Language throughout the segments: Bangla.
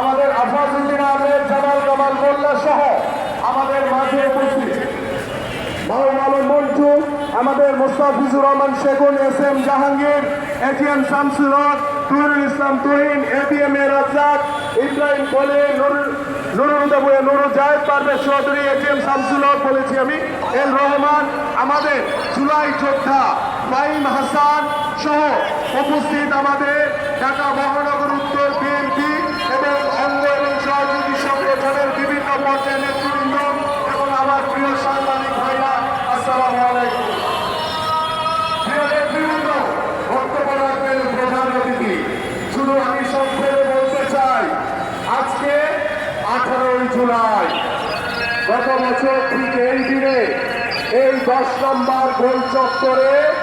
আমাদের আফাজুদ্দিন আহমেদ, জামাল কামাল সহ আমাদের মাঝে উপস্থিত। মাওলানা মন্টু, আমাদের Mostafizur Rahman শেখুন S M Jahangir ATM Shamsul Haque Islam Tuhin ATM A Razzak, Ibrahim নুরুদ্দাবুয়ে Nurul Zahed Parvez Chowdhury ATM Shamsul Haque আমি। এল রহমান, আমাদের জুলাই যোদ্ধা। ফাহিম হাসান সহ উপস্থিত আমাদের ঢাকা মহানগর উত্তর বিএনপি এবং অঙ্গ এবং সহযোগী সংগঠনের বিভিন্ন পর্যায়ের নেতৃবৃন্দ এবং আমার প্রিয় সাংবাদিক ভাইরা, আসসালামু গত বছর ঠিক এই দিনে এই দশ নম্বর গোল চত্বরে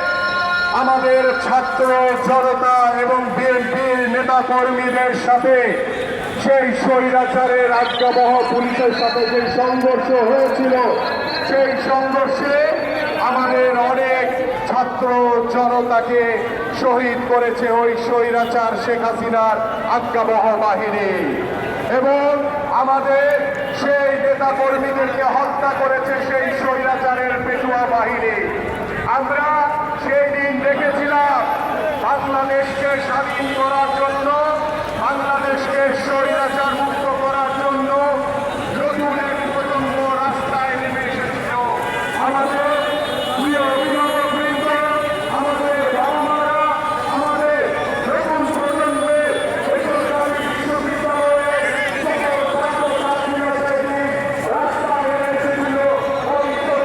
আমাদের ছাত্র জনতা এবং বিএনপির নেতা কর্মীদের সাথে সেই স্বৈরাচারের আজ্ঞাবহ পুলিশের সাথে যে সংঘর্ষ হয়েছিল, সেই সংঘর্ষে আমাদের অনেক ছাত্র জনতাকে শহীদ করেছে ওই স্বৈরাচার শেখ হাসিনার আজ্ঞাবহ বাহিনী। এবং আমাদের সেই নেতা কর্মীদেরকে হত্যা করেছে সেই স্বৈরাচারের পেটুয়া বাহিনী। আমরা Thank you.